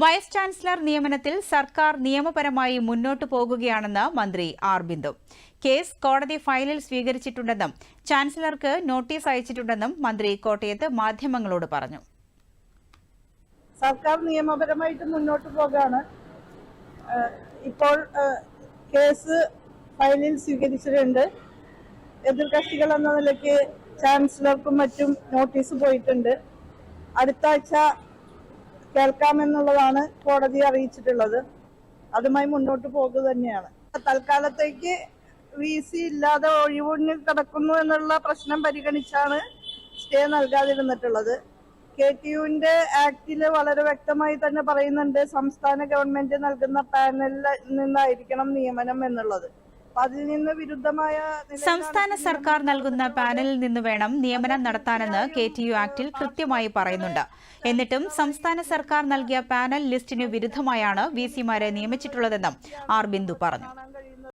Vice chancellor നിയമനത്തിൽ സർക്കാർ നിയമപരമായി മുന്നോട്ടു പോകുകയാണെന്ന് മന്ത്രി ആർ ബിന്ദു. കേസ് കോടതി ഫയലിൽ സ്വീകരിച്ചിട്ടുണ്ടെന്നും ചാൻസലർക്ക് നോട്ടീസ് അയച്ചിട്ടുണ്ടെന്നും മന്ത്രി കോട്ടയത്ത് മാധ്യമങ്ങളോട് പറഞ്ഞു. സർക്കാർ നിയമപരമായിട്ട് മുന്നോട്ട് പോകാണ്. ഇപ്പോൾ കേസ് ഫയലിൽ സ്വീകരിച്ചിട്ടുണ്ട്. എതിർകക്ഷികൾ എന്ന നിലയ്ക്ക് ചാൻസലർക്കും മറ്റും നോട്ടീസ് പോയിട്ടുണ്ട്. അടുത്ത ആഴ്ച കേൾക്കാമെന്നുള്ളതാണ് കോടതി അറിയിച്ചിട്ടുള്ളത്. അതുമായി മുന്നോട്ട് പോകുക തന്നെയാണ്. തൽക്കാലത്തേക്ക് വി സി ഇല്ലാതെ ഒഴിവൊഴിഞ്ഞ് കിടക്കുന്നു എന്നുള്ള പ്രശ്നം പരിഗണിച്ചാണ് സ്റ്റേ നൽകാതിരുന്നിട്ടുള്ളത്. കെ ടി യുവിന്റെ ആക്ടിൽ വളരെ വ്യക്തമായി തന്നെ പറയുന്നുണ്ട് സംസ്ഥാന ഗവൺമെന്റ് നൽകുന്ന പാനലിൽ നിന്നായിരിക്കണം നിയമനം എന്നുള്ളത്. സംസ്ഥാന സർക്കാർ നൽകുന്ന പാനലിൽ നിന്ന് വേണം നിയമനം നടത്താനെന്ന് കെ ടി യു ആക്ടിൽ കൃത്യമായി പറയുന്നുണ്ട്. എന്നിട്ടും സംസ്ഥാന സർക്കാർ നൽകിയ പാനൽ ലിസ്റ്റിന് വിരുദ്ധമായാണ് വി സിമാരെ നിയമിച്ചിട്ടുള്ളതെന്നും ആർ ബിന്ദു പറഞ്ഞു.